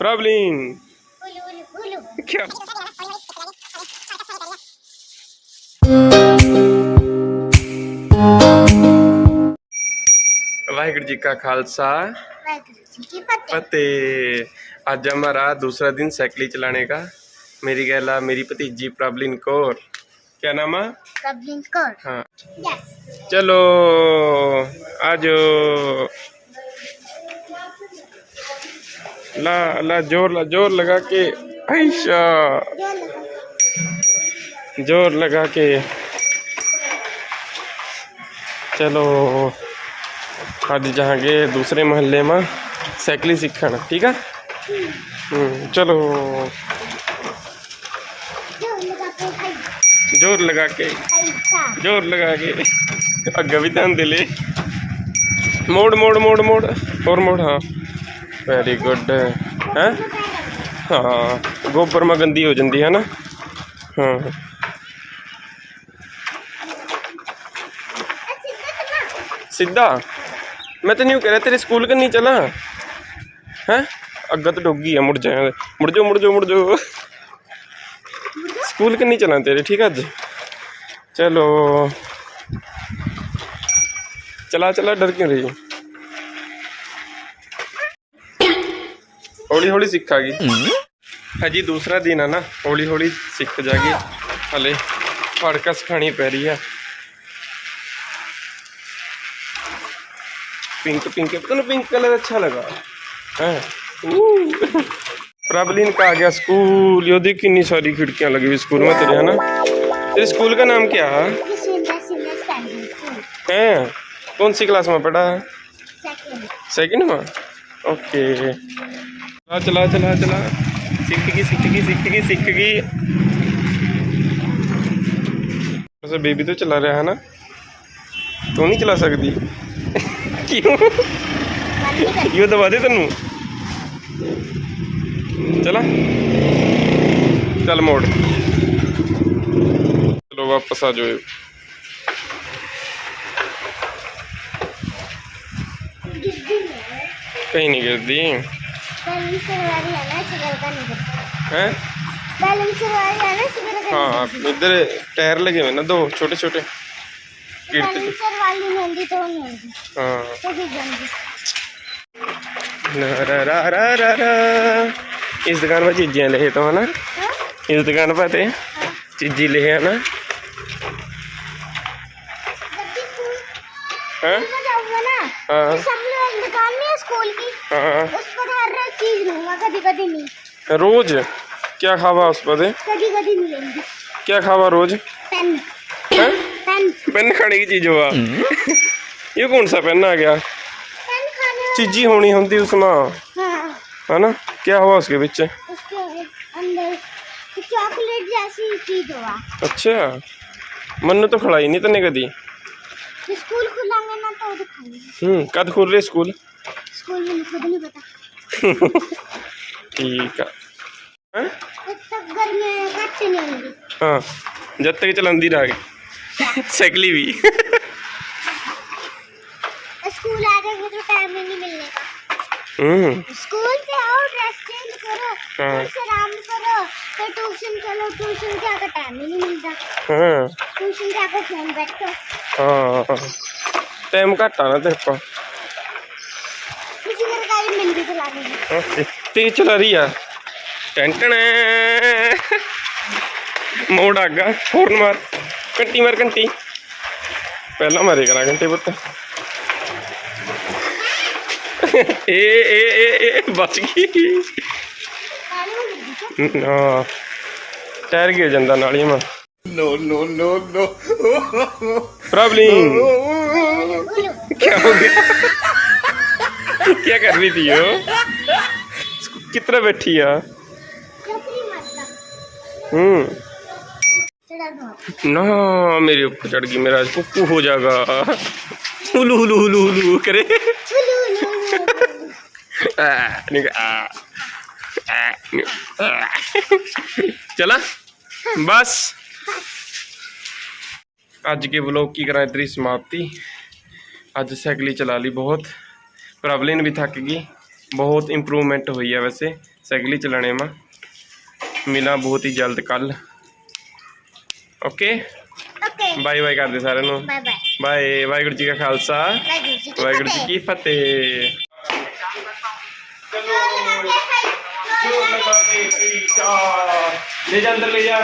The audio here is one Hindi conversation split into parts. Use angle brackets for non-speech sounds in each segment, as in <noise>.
प्रॉब्लम क्या वाहिगुरु जी का खालसा। फतेह। अज हमारा दूसरा दिन साइकिल चलाने का। मेरी गहला मेरी भतीजी प्रबलिन कौर। क्या नाम है? प्रबलिन कौर। हाँ। चलो आज ला ला ज़ोर ला ज़ोर लगा के ऐशा। ज़ोर लगा के। चलो आज जाएँगे दूसरे मोहल्ले में साइकिल सीखना ठीक है? हम्म, चलो। ज़ोर लगा के ज़ोर लगा के। अग्गे भी ध्यान दे ले। मोड़ मोड़ मोड़ मोड़। और मोड़ हाँ। वेरी गुड हैं हाँ गोबर में गंदी हो जाती है ना हाँ सीधा मैं तो नहीं कह रहा तेरे स्कूल का नहीं चला हैं अग्गा तो डोगी है मुड़ जाए मुड़ जाओ मुड़ जाओ मुड़ जाओ स्कूल का नहीं चला तेरे ठीक है अज चलो चला चला हौली हौली सीखागी हजी दूसरा दिन है ना हौली हौली सीख जाएगी। हले फड़का सिखानी पै रही है। पिंक पिंक तुम पिंक कलर अच्छा लगा। प्रबलिन का आ गया स्कूल। यो देख कितनी सारी खिड़कियाँ लगी हुई स्कूल में तेरे है ना? तेरे स्कूल का नाम क्या है? ये सिंदा सिंदा स्टैंडिंग स्कूल हैं? कौन सी क्लास में पढ़ा है? सेकंड सेकंड में? ओके। चला चला चला चला सीख गई सीख गई सीख गई सीख गई वैसे बेबी तो चला रहा है ना तू नहीं चला सकती क्यों बंद नहीं कर यो दबा दे तेनू चला चल मोड़ चलो वापस आ जाओ गिद्दी में कहीं नहीं गिरती बैलून से वाली है? हैं इधर टायर लगे हुए ना दो छोटे छोटे गिरते तो हाँ। गिर जाएँगी रा रा रा रा रा। रा। इस दुकान पर चीज़ें ले तो है ना? इस दुकान पर चीजी ले है ना? हाँ। हाँ। तो है स्कूल की? हाँ। उस रोज कभी कभी नहीं। रोज? क्या खावा उस पर कभी कभी मिलेंगी क्या खावा रोज? पेन। हैं? पेन। पेन खाने की चीज़ हुआ। ये कौन सा पेन आ गया? पेन खाने वाला- चीजी होनी होती उसमें। हाँ। है ना? क्या हुआ उसके पीछे? चॉकलेट जैसी चीज़ हुआ। अच्छा। मन्नू तो खड़ाई नहीं तने कदी। स्कूल खुलेंगे ना तो दिखाएँगे। हम्म कद खुल रहे स्कूल? स्कूल में खुद नहीं पता। <laughs> ठीक है। हैं? नहीं हाँ जब तक चलांदी साइकिल भी। स्कूल आ जाएँगे तो टाइम ही नहीं मिलने का हम्म। स्कूल से आओ ड्रेस चेंज करो हाँ। से आराम करो फिर ट्यूशन चलो ट्यूशन से आकर टाइम ही नहीं मिलता। हाँ। ट्यूशन से आकर फ़ोन बैठो। हाँ। टाइम घट आना तेरे को। किसी ने गाड़ी मिल भी चला देगी। ओके तेज चला रही है टेंटन मोड़ आगा हॉर्न मार घंटी मार घंटी पहला मारे करा घंटे पुत्त ए ए ए ए बच गई गाड़ी में लगी क्या ਹਾਂ ਟਾਇਰ ਗਿਰ ਜਾਂਦਾ ਨਾਲੀ ਮਾ No, no, no, no. Problem उलू क्या हो गया क्या कर रही थी वो कितने बैठी है? हम्म। ना मेरे ऊपर चढ़ गई मेरा कुकू हो जाएगा। हुलू हुलू हुलू हुलू करे। चला बस। अज के ब्लॉग की करा इतनी समाप्ति। अज सैकली चला ली बहुत। प्रॉब्लम भी थक गई। ਬਹੁਤ ਇੰਪਰੂਵਮੈਂਟ ਹੋਈ ਹੈ ਵੈਸੇ ਸਾਈਕਲ ਹੀ ਚਲਾਣੇ ਮਾ ਮਿਲਾਂ ਬਹੁਤ ਹੀ ਜਲਦ ਕੱਲ ਓਕੇ ओके ਬਾਏ ਬਾਏ ਕਰਦੇ ਸਾਰਿਆਂ ਨੂੰ bye bye bye Waheguru ji ਕਾ ਖਾਲਸਾ वाहिगुरु जी की ਵਾਹਿਗੁਰੂ ਜੀ फतेह। ਕੀ ਫਤਿਹ जोर लगा के, ले जा अंदर ले जा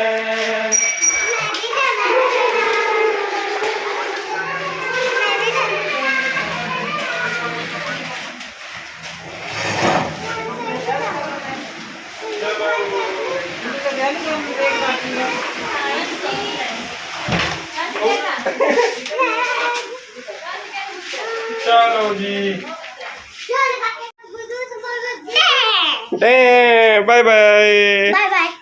मैं Bye bye. Bye bye.